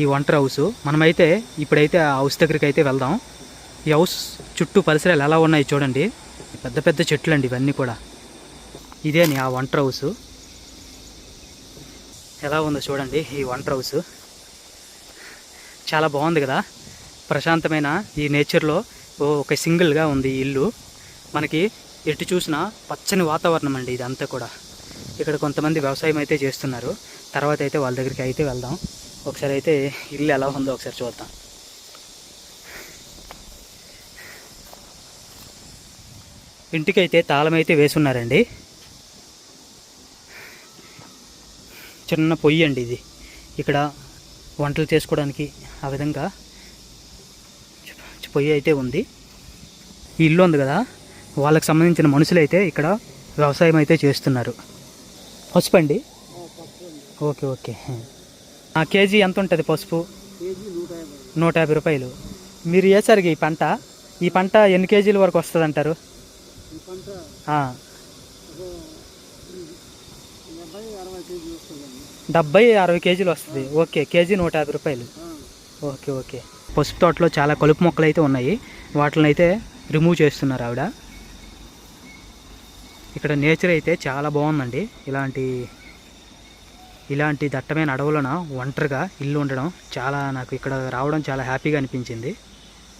ఈ వంటర్ హౌస్. మనమైతే ఇప్పుడైతే ఆ హౌస్ దగ్గరికి అయితే వెళ్దాం. ఈ హౌస్ చుట్టూ పరిసరాలు ఎలా ఉన్నాయి చూడండి. పెద్ద పెద్ద చెట్లు అండి ఇవన్నీ కూడా. ఇదేని ఆ వంటర్ హౌస్. ఎలా ఉందో చూడండి ఈ వంటర్ హౌస్. చాలా బాగుంది కదా. ప్రశాంతమైన ఈ నేచర్లో ఒక సింగిల్గా ఉంది ఈ ఇల్లు. మనకి ఎటు చూసినా పచ్చని వాతావరణం అండి ఇదంతా కూడా. ఇక్కడ కొంతమంది వ్యవసాయం అయితే చేస్తున్నారు. తర్వాత అయితే వాళ్ళ దగ్గరికి అయితే వెళ్దాం. ఒకసారి అయితే ఇల్లు ఎలా ఉందో ఒకసారి చూద్దాం. ఇంటికైతే తాళం అయితే వేసున్నారండి. చిన్న పొయ్యి అండి ఇది. ఇక్కడ వంటలు చేసుకోవడానికి ఆ విధంగా పొయ్యి అయితే ఉంది. ఈ ఇల్లు ఉంది కదా వాళ్ళకి సంబంధించిన మనుషులు అయితే ఇక్కడ వ్యవసాయం అయితే చేస్తున్నారు. పసుపు అండి? Okay okay. కేజీ ఎంత ఉంటుంది పసుపు? నూట యాభై రూపాయలు. మీరు వేసరికి ఈ పంట ఈ పంట ఎన్ని కేజీల వరకు వస్తుంది అంటారు డెబ్బై అరవై కేజీలు వస్తుంది. ఓకే కేజీ నూట యాభై రూపాయలు. Okay okay. పసుపు తోటలో చాలా కలుపు మొక్కలు అయితే ఉన్నాయి. వాటిని అయితే రిమూవ్ చేస్తున్నారు ఆవిడ. ఇక్కడ నేచర్ అయితే చాలా బాగుందండి. ఇలాంటి ఇలాంటి దట్టమైన అడవులను ఒంటరిగా ఇల్లు ఉండడం చాలా నాకు ఇక్కడ రావడం చాలా హ్యాపీగా అనిపించింది.